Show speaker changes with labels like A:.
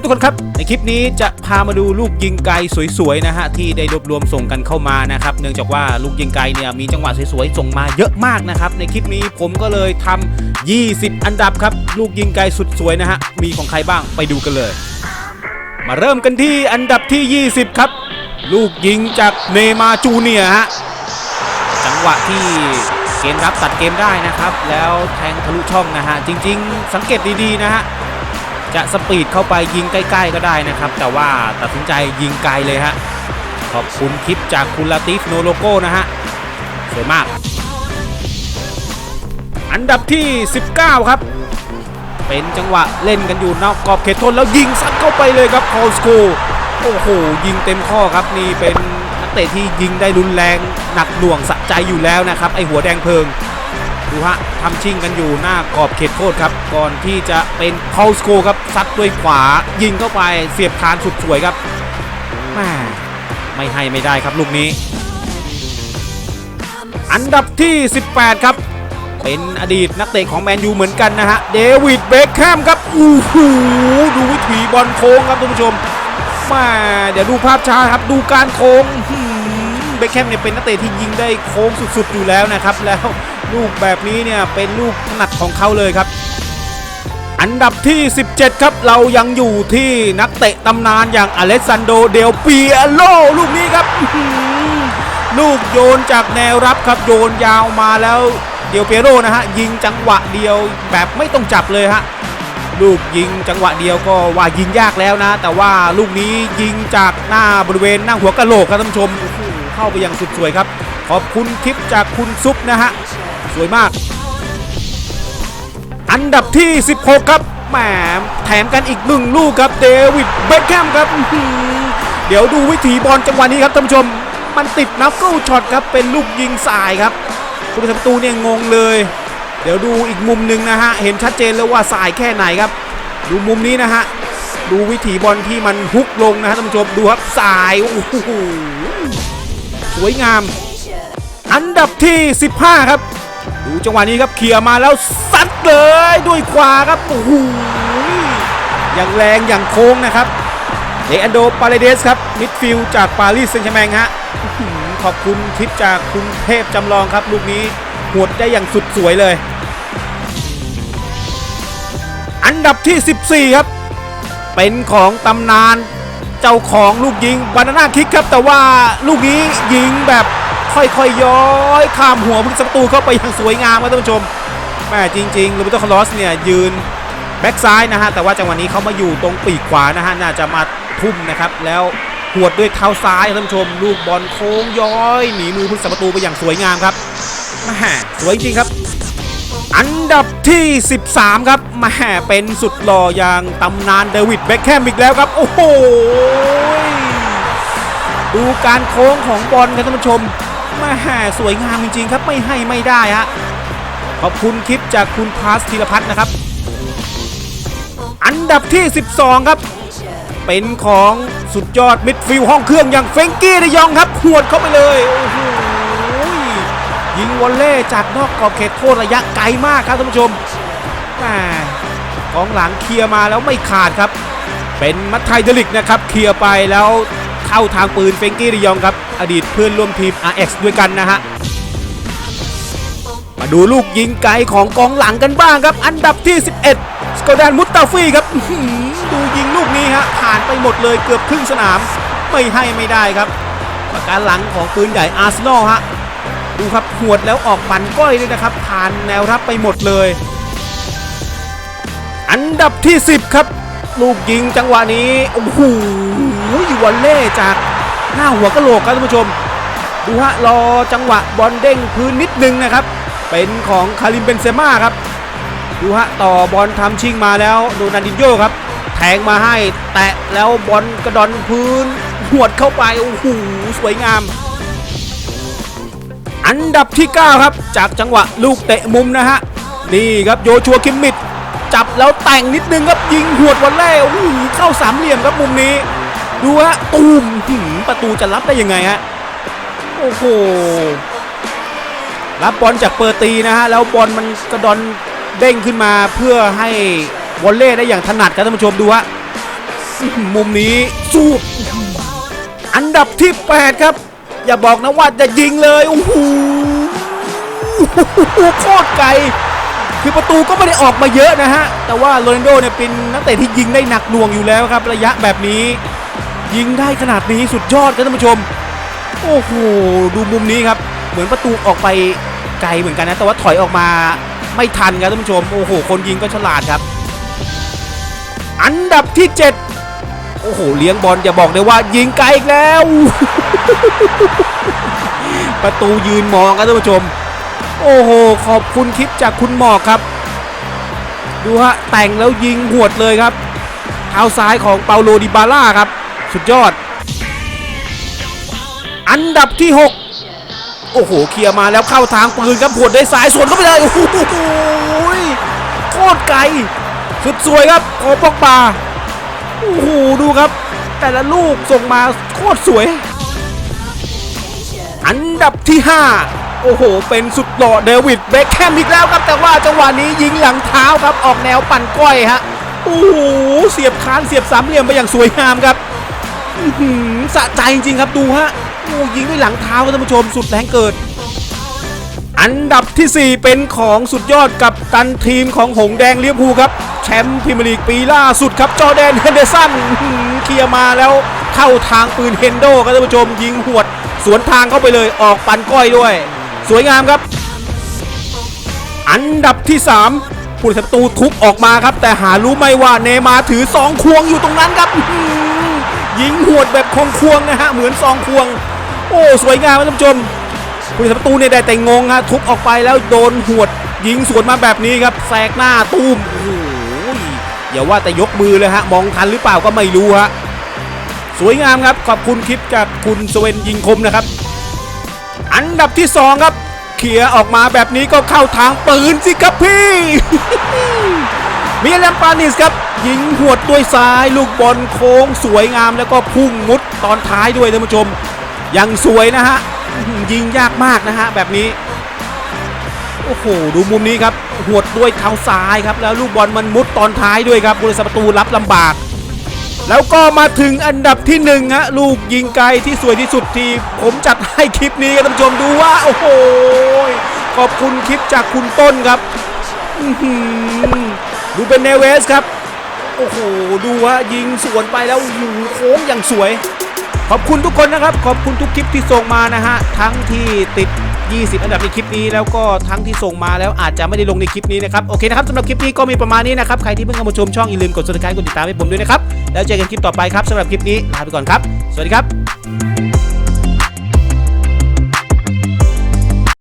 A: ครับทุกคนครับ ในคลิปนี้จะพามาดูลูกยิงไกลสวยๆนะฮะที่ได้รวบรวมส่งกันเข้ามานะครับเนื่องจากว่าลูกยิงไกลเนี่ยมีจังหวะสวยๆส่งมาเยอะมากนะครับในคลิปนี้ผมก็เลยทำ20 อันดับครับลูกยิงไกลสุดสวยนะฮะมีของใครบ้างไปดูกันเลย มาเริ่มกันที่อันดับที่ 20 ครับ ลูกยิงจากเนมาร์จูเนียฮะจังหวะที่เกมรับตัดเกมได้นะครับ แล้วแทงทะลุช่องนะฮะจริง ๆ สังเกตดีๆนะฮะ จะสปีดเข้าไปยิงใกล้ ๆ ก็ได้นะครับ แต่ว่าตัดสินใจยิงไกลเลยฮะขอบคุณคลิปจากคุณลาติฟโนโลโก้นะฮะสวยมาก อันดับที่ 19 ครับ เป็นจังหวะเล่นกันอยู่นอกกรอบเขตโทษแล้วยิงซัดเข้าไปเลยครับคอลสโกโอ้โห ยิงเต็มข้อครับนี่เป็นนักเตะที่ยิงได้รุนแรงหนักหน่วงสะใจอยู่แล้วนะครับ ไอหัวแดงเพลิง ดูฮะทำชิงกันอยู่หน้ากรอบเขตโทษครับ ก่อนที่จะเป็นเคอลสโกครับซัดด้วยขวายิงเข้าไปเสียบคานสุดสวยครับแม่ไม่ให้ไม่ได้ครับลูกนี้ อันดับที่ 18 ครับ เป็นอดีตนักเตะของแมนยูเหมือนกันนะฮะ เดวิดเบคแฮมครับอู้หูดูวิถีบอลโค้งครับท่านผู้ชมมาเดี๋ยวดูภาพช้าครับดูการโค้งเบคแฮมเนี่ยเป็นนักเตะที่ยิงได้โค้งสุดๆอยู่แล้วนะครับแล้ว ลูกแบบนี้เนี่ยเป็นลูกถนัดของเขาเลยครับ อันดับที่ 17 ครับเรายังอยู่ที่นักเตะตำนานอย่างอเล็กซานโดเดลปีเอโลลูกนี้ครับ ลูกโยนจากแนวรับครับโยนยาวมาแล้วเดียวเปียโรนะฮะยิงจังหวะเดียวแบบไม่ต้องจับเลยฮะลูกยิงจังหวะเดียวก็ว่ายิงยากแล้วนะ แต่ว่าลูกนี้ยิงจากหน้าบริเวณหน้าหัวกะโหลกครับท่านผู้ชมเข้าไปอย่างสุดสวยครับ ขอบคุณคลิปจากคุณซุปนะฮะ วยมาก อันดับที่ 16 ครับแหมแถมกันอีกหนึ่งลูกครับเดวิดเบคแฮมครับ เดี๋ยวดูวิถีบอลจังหวะนี้ครับท่านผู้ชม มันติดนับเกิลช็อตครับเป็นลูกยิงสายครับผู้รักษาประตูเนี่ยงงเลย เดี๋ยวดูอีกมุมหนึ่งนะฮะ เห็นชัดเจนแล้วว่าสายแค่ไหนครับ ดูมุมนี้นะฮะ ดูวิถีบอลที่มันฮุกลงนะฮะท่านผู้ชมดูครับสายโอ้โหสวยงาม อันดับที่ 15 ครับ ดูจังหวะนี้ครับเคลียร์มาแล้วซัดเลยด้วยขวาครับโอ้โหอย่างแรงอย่างโค้งนะครับเลอันโดปาเลเดสครับมิดฟิลด์จากปารีสแซงต์แชร์แมงฮะขอบคุณคลิปจากคุณเทพจำลองครับลูกนี้หวดได้อย่างสุดสวยเลย อันดับที่ 14 ครับ เป็นของตำนานเจ้าของลูกยิงบานาน่าคิกครับ แต่ว่าลูกนี้ยิงแบบ ค่อยๆย้อยข้ามหัวผู้รักษาประตูเข้าไปอย่างสวยงามครับท่านผู้ชมแม่จริงๆโรเบร์โตคาร์ลอสเนี่ยยืนแบ็กซ้ายนะฮะแต่ว่าจังหวะนี้เขามาอยู่ตรงปีกขวานะฮะน่าจะมาทุ่มนะครับแล้วหวดด้วยเท้าซ้ายท่านผู้ชม ลูกบอลโค้งย้อยหนีมือผู้รักษาประตูไปอย่างสวยงามครับแม่สวยจริงครับ อันดับที่ 13 ครับแมาเป็นสุดหล่ออย่างตำนานเดวิดเบ็คแฮมอีกแล้วครับ โอ้โหดูการโค้งของบอลครับท่านผู้ชม มาสวยงามจริงๆครับไม่ให้ไม่ได้ฮะขอบคุณคลิปจากคุณพาสธีรพัฒน์นะครับ อันดับที่ 12 ครับ เป็นของสุดยอดมิดฟิลห้องเครื่องอย่างเฟงกี้เดยองครับหวดเข้าไปเลยโอ้โหยิงวอลเล่จากนอกกรอบเขตโทษระยะไกลมากครับท่านผู้ชมแหม่กองหลังเคลียร์มาแล้วไม่ขาดครับ เป็นมัทไทเดลิกนะครับเคลียร์ไปแล้ว เข้าทางปืนเฟงกี้เดยองครับ อดีตเพื่อนร่วมทีม RX ด้วยกันนะฮะ มาดูลูกยิงไกลของกองหลังกันบ้างครับ อันดับที่ 11 สกอดนมุตตาฟี่ครับดูยิงลูกนี้ฮะผ่านไปหมดเลยเกือบครึ่งสนาม ไม่ให้ไม่ได้ครับประการหลังของปืนใหญ่อาร์เซนอลฮะดูครับหวดแล้วออกปันก้อยเลยนะครับผ่านแนวรับไปหมดเลย อันดับที่ 10 ครับ ลูกยิงจังหวะนี้โอ้โหู้ยวอลเล่จากหน้าหัวกะโหลกครับท่านผู้ชม ดูฮะรอจังหวะบอลเด้งพื้นนิดนึงนะครับ เป็นของคาริมเบนเซม่าครับ ดูฮะต่อบอลทำชิงมาแล้วโดนันดินโยครับ แทงมาให้แตะแล้วบอลกระดอนพื้นหวดเข้าไปโอ้โหสวยงาม อันดับที่ 9 ครับ จากจังหวะลูกเตะมุมนะฮะนี่ครับโยชัวคิมมิดจับแล้วแต่งนิดนึงครับยิงหวดวันแรกโอ้โหเข้าสามเหลี่ยมครับมุมนี้ ดูฮะตูมประตูจะรับได้ยังไงฮะโอ้โหรับบอลจากเปอร์ตีนะฮะแล้วบอลมันกระดอนเด้งขึ้นมาเพื่อให้วอลเล่ได้อย่างถนัดครับท่านผู้ชมดูฮะมุมนี้สูบอันดับที่ 8 ครับ อย่าบอกนะว่าจะยิงเลยโอ้โหโคตรไกลคือประตูก็ไม่ได้ออกมาเยอะนะฮะ แต่ว่าโรนัลโดเนี่ยเป็นนักเตะที่ยิงได้หนักหน่วงอยู่แล้วครับ ระยะแบบนี้ ยิงได้ขนาดนี้สุดยอดครับท่านผู้ชม โอ้โหดูมุมนี้ครับ เหมือนประตูออกไปไกลเหมือนกันนะ แต่ว่าถอยออกมาไม่ทันครับท่านผู้ชม โอ้โห คนยิงก็ฉลาดครับ อันดับที่ 7 โอ้โห เลี้ยงบอลอย่าบอกเลยว่ายิงไกลอีกแล้ว ประตูยืนมองครับท่านผู้ชม โอ้โห ขอบคุณคลิปจากคุณหมอกครับ ดูฮะแต่งแล้วยิงหวดเลยครับเท้าซ้ายของเปาโลดิบาล่าครับ สุดยอด อันดับที่ 6 โอ้โหเคลียร์มาแล้วเข้าทางปืนครับหวดด้วยซ้ายสวนเข้าไปเลยโอ้โหโคตรไกล สุดสวยครับโอปอกบาโอ้โหดูครับ แต่ละลูกส่งมาโคตรสวย อันดับที่ 5 โอ้โห เป็นสุดหล่อเดวิดเบคแฮมอีกแล้วครับ แต่ว่าจังหวะนี้ยิงหลังเท้าครับออกแนวปั่นก้อยฮะโอ้โหเสียบคานเสียบสามเหลี่ยมไปอย่างสวยงามครับ สะใจจริงครับดูฮะโอ้ยิงด้วยหลังเท้าครับท่านผู้ชมสุดแรงเกิด อันดับทีสี่ 4 เป็นของสุดยอดกับตันทีมของหงแดงเลี้ยภูครับ แชมป์พรีเมียร์ลีกปีล่าสุดครับจอแดนเฮนเดอร์สันเคลียร์มาแล้วเข้าทางปืนเฮนโดครับท่านผู้ชมยิงหวด สวนทางเข้าไปเลยออกปันก้อยด้วย สวยงามครับ อันดับที่ 3ผู้รักษาประตูทุบออกมาครับ แต่หารู้ไหม่ว่าเนมาถือซองควงอยู่ตรงนั้นครับ ยิงหวดแบบคงควงนะฮะเหมือนซองควง โอ้สวยงามท่านผู้ชมผู้รักษาประตูเนี่ยได้แต่งงฮะทุบออกไปแล้วโดนหวดยิงสวนมาแบบนี้ครับแสกหน้าตุ้มโอ้โหอย่าว่าแต่ยกมือเลยฮะมองทันหรือเปล่าก็ไม่รู้ฮะสวยงามครับขอบคุณคลิปจากคุณสเวนยิงคมนะครับ อันดับที่ 2 ครับเขียออกมาแบบนี้ก็เข้าทางปืนสิครับพี่ มีแลมปานิสครับยิงหวดด้วยซ้าย ลูกบอลโค้งสวยงามแล้วก็พุ่งมุดตอนท้ายด้วยท่านผู้ชม ยังสวยนะฮะ ยิงยากมากนะฮะ แบบนี้ โอ้โห ดูมุมนี้ครับ หวดด้วยเท้าซ้ายครับ แล้วลูกบอลมันมุดตอนท้ายด้วยครับบริษัทประตูรับลำบาก แล้วก็มาถึงอันดับที่หนึ่งฮะลูกยิงไกลที่สวยที่สุดที่ผมจัดให้คลิปนี้กับท่านผู้ชมดูว่า โอ้โหขอบคุณคลิปจากคุณต้นครับ ดูเป็นเนเวสครับ โอ้โห ดูฮะยิงสวนไปแล้วอยู่โค้งอย่างสวย ขอบคุณทุกคนนะครับ ขอบคุณทุกคลิปที่ส่งมานะฮะ ทั้งที่ติด 20 อันดับในคลิปนี้ แล้วก็ทั้งที่ส่งมาแล้วอาจจะไม่ได้ลงในคลิปนี้นะครับ โอเคนะครับสำหรับคลิปนี้ก็มีประมาณนี้นะครับ ใครที่เพิ่งเข้ามาชมช่องอย่าลืมกด subscribe กดติดตามให้ผมด้วยนะครับ แล้วเจอกันคลิปต่อไปครับสำหรับคลิปนี้ลาไปก่อนครับ สวัสดีครับ